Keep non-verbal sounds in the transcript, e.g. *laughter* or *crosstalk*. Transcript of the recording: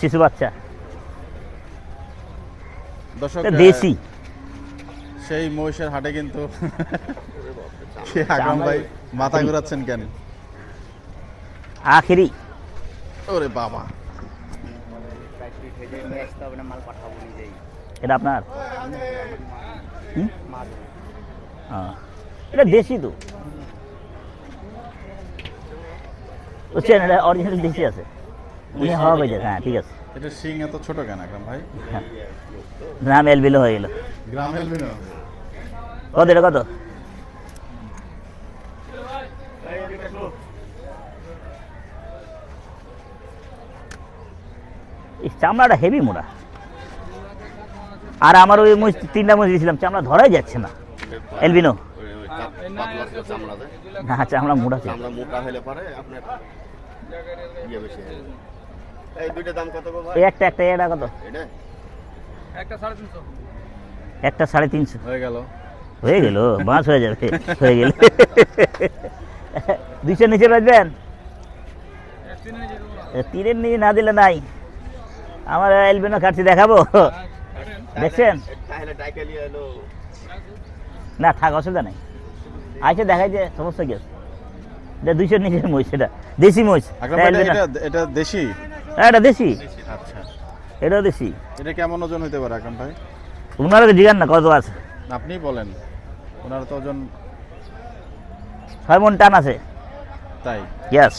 শিশু বাচ্চা। দর্শক দেশি। সেই মহিষের হাটে কিন্তু *laughs* ভাই মাথা ঘুরাচ্ছেন কেন? আখেরি। ওরে বাবা। এটা আপনার। এটা দেশি তো। বুঝছেন এটা অরিজিনাল দেশি আছে। উনি হওয়া হয়ে যাবে হ্যাঁ ঠিক আছে। এটা সিং এত ছোট কেন আকরাম ভাই? নাম এলবিলো হয়ে গেল। গ্রাম হেলবি না কত এটা কত? এই চামড়াটা হেভি মোড়া। আর আমার ওই মুজ তিনটা মুজ দিয়েছিলাম চামড়া ধরাই যাচ্ছে না। এলবিনো না চামড়া মোড়া আমরা মোটা হলে পরে আপনার ইয়ে বেশি হয়। এই দুইটা দাম কত গো ভাই? একটা একটা এটা কত? এটা? একটা সাড়ে তিনশো। হয়ে গেল। হয়ে গেল বাঁশ হয়ে যাবে হয়ে গেলে। *laughs* দুইশো নিচে বাজবেন তীরের নিচে না দিলে নাই। আমার এলবিনো কাটছি দেখাবো? দেখছেন? না থাক অসুবিধা নেই। আচ্ছা দেখাই যে সমস্যা কি আছে দুইশো নিচে মহিষ সেটা দেশি মহিষ। এটা দেশি? এটা দেশি? আচ্ছা। এটা দেশি। এটা কেমন ওজন হতে পারে এখন ভাই? ওনারা জিগান না কত আছে? আপনি বলেন। ওনার তো ওজন ছয় মন টান আছে। তাই? ইয়াস